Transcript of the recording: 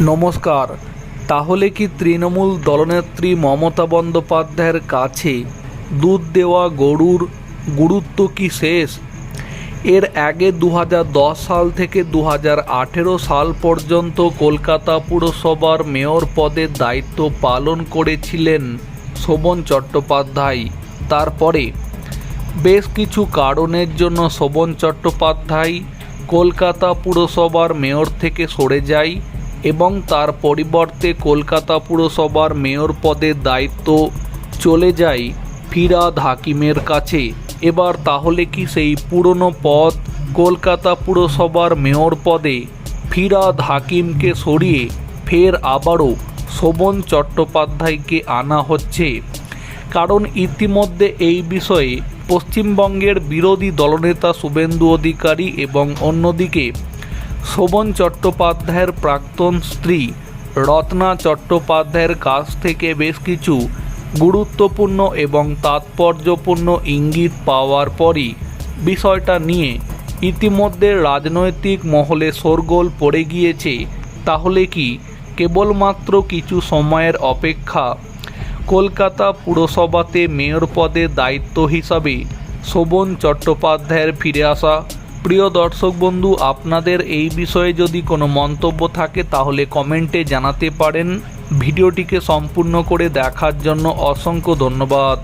নমস্কার। তাহলে কি তৃণমূল দলনেত্রী মমতা বন্দ্যোপাধ্যায়ের কাছে দুধ দেওয়া গরুর গুরুত্ব কি শেষ? এর আগে দু হাজার দশ সাল থেকে দু হাজার আঠেরো সাল পর্যন্ত কলকাতা পুরসভার মেয়র পদের দায়িত্ব পালন করেছিলেন শোভন চট্টোপাধ্যায়। তারপরে বেশ কিছু কারণের জন্য শোভন চট্টোপাধ্যায় কলকাতা পুরসভার মেয়র থেকে সরে যায়। এবং তার পরিবর্তে কলকাতা পুরসভার মেয়র পদের দায়িত্ব চলে যায় ফিরাদ হাকিমের কাছে। এবার তাহলে কি সেই পুরনো পদ কলকাতা পুরসভার মেয়র পদে ফিরাদ হাকিমকে সরিয়ে ফের আবারও শোভন চট্টোপাধ্যায়কে আনা হচ্ছে? কারণ ইতিমধ্যে এই বিষয়ে পশ্চিমবঙ্গের বিরোধী দলনেতা শুভেন্দু অধিকারী এবং অন্যদিকে শোভন চট্টোপাধ্যায়ের প্রাক্তন স্ত্রী রত্না চট্টোপাধ্যায়ের কাছ থেকে বেশ কিছু গুরুত্বপূর্ণ এবং তাৎপর্যপূর্ণ ইঙ্গিত পাওয়ার পরই বিষয়টা নিয়ে ইতিমধ্যে রাজনৈতিক মহলে শোরগোল পড়ে গিয়েছে। তাহলে কি কেবলমাত্র কিছু সময়ের অপেক্ষা কলকাতা পুরসভাতে মেয়র পদে দায়িত্ব হিসাবে শোভন চট্টোপাধ্যায়ের ফিরে আসা প্রিয় দর্শক বন্ধু, আপনাদের এই বিষয়ে যদি কোনো মন্তব্য থাকে, তাহলে কমেন্টে জানাতে পারেন। ভিডিওটিকে সম্পূর্ণ করে দেখার জন্য অসংখ্য ধন্যবাদ।